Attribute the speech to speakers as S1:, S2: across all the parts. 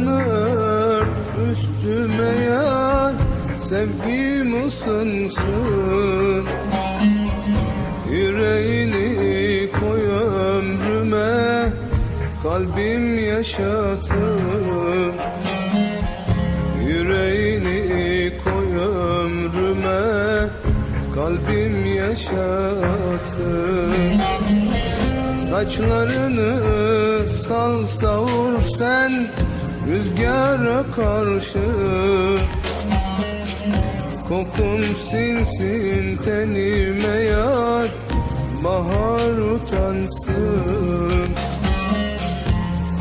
S1: Başını üstüme yar Sevgim ısınsın. Yüreğini koy ömrüme Kalbim yaşasın. Yüreğini koy ömrüme Kalbim yaşasın. Saçlarını sal savur sen Rüzgara karşı Kokun sinsin tenime yar Bahar utansın.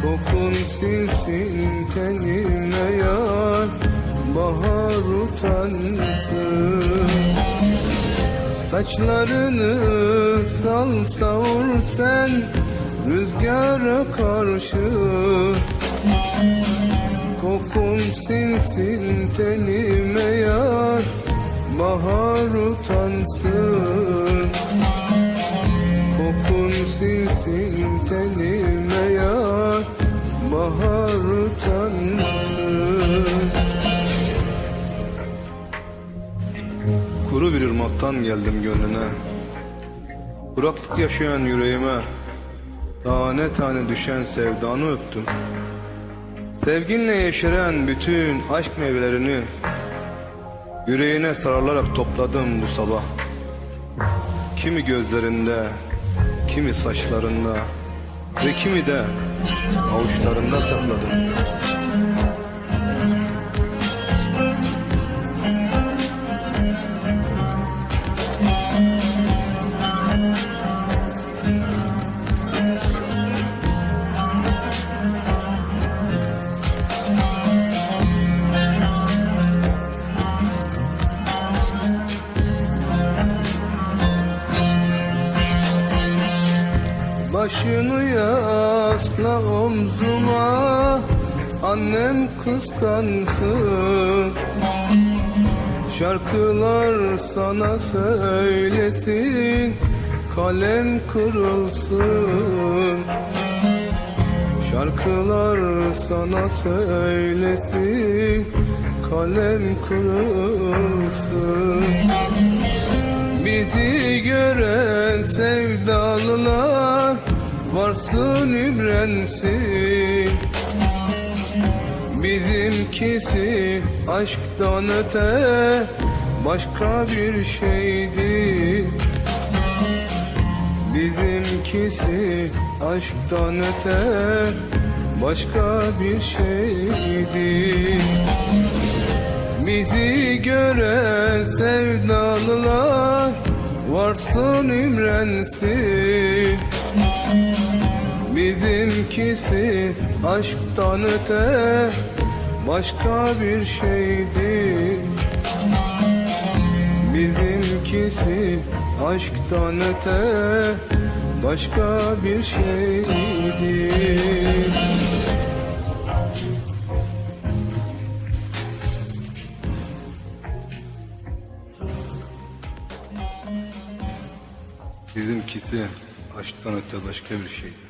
S1: Kokun sinsin tenime yar Bahar utansın. Saçlarını sal savur sen Rüzgara karşı Kokun sinsin tenime yar Bahar utansın. Kokun sinsin tenime yar Bahar utansın. Kuru bir ırmaktan geldim gönlüne. Kuraklık yaşayan yüreğime Tane tane düşen sevdanı öptüm Sevginle yeşeren bütün aşk meyvelerini Yüreğine sarılarak topladım bu sabah. Kimi gözlerinde, kimi saçlarında Ve kimi de avuçlarında sakladım Başını yasla omzuma Annem kıskansın. Şarkılar sana söylesin Kalem kırılsın. Şarkılar sana söylesin Kalem kırılsın. Bizi gören sevdalılar Varsın imrensin. Bizimkisi aşktan öte Başka bir şeydi. Bizimkisi aşktan öte Başka bir şeydi. Bizi gören sevdalılar Varsın imrensin Bizimkisi aşktan öte Başka bir şeydi Bizimkisi aşktan öte Başka bir şeydi Bizimkisi aşktan öte başka bir şeydi.